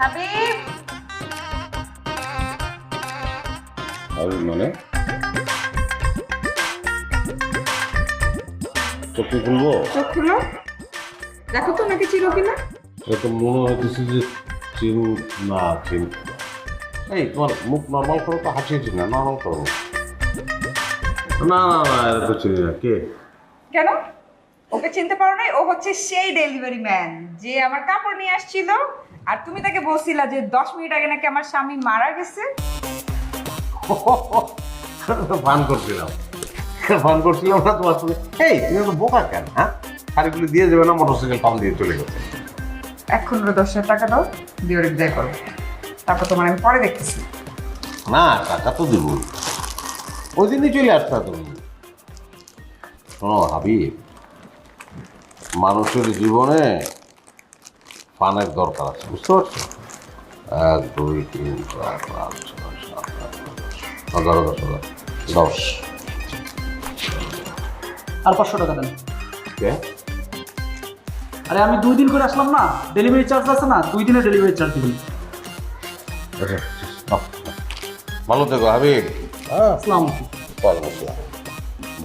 হাবিব হাবিব মানে? চোখে খুলবো? চোখ খুলো। দেখো তো নাকি চিরো কিনা? এটা মনে হইতেছে যে চিরু না চিরু এই তোমার মুখ নর্মাল করো তো হাসিয়েছি না নর্মাল করো। না না না এটা তো চিনি না। কে? কেন? ওকে চিনতে পারো না ও হচ্ছে সেই ডেলিভারি ম্যান যে আমার কাপড় নিয়ে আসছিল। আর তুমি তাকে বলছিলা যে দশ মিনিট আগে নাকি আমার স্বামী মারা গেছে? ফান করছিলাম। ফান করছিলাম না তোমার সঙ্গে। এই তুমি তো বোকা কেন হ্যাঁ? শাড়িগুলি দিয়ে যাবে না মোটরসাইকেল পাম দিয়ে চলে গেছে। এখন দশ হাজার টাকা দাও দিয়ে ওর বিদায় করো। তারপর তোমার আমি পরে দেখতেছি। না টাকা তো দেবো ওই দিনই চলে আসতা তুমি। শোনো হাবিব মানুষের জীবনে পানের দরকার আছে বুঝতে পারছ এক দুই তিন চার পাঁচ ছয় সাত আট এগারো দশ হাজার দশ আর পাঁচশো টাকা দেন। কে? আরে আমি দুই দিন করে আসলাম না ডেলিভারি চার্জ আছে না দুই দিনের ডেলিভারি চার্জ দিবেন। আচ্ছা। ভালো থেকো হাবিব। হ্যাঁ আসসালাম আলাইকুম।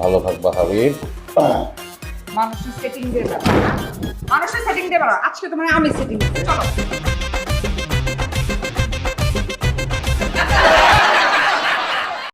ভালো থাকবা হাবিব। মানুষের সেটিং দিয়ে দাও মানুষের সেটিং দিয়ে ব্যাপার আজকে তোমার আমি সেটিং চলো।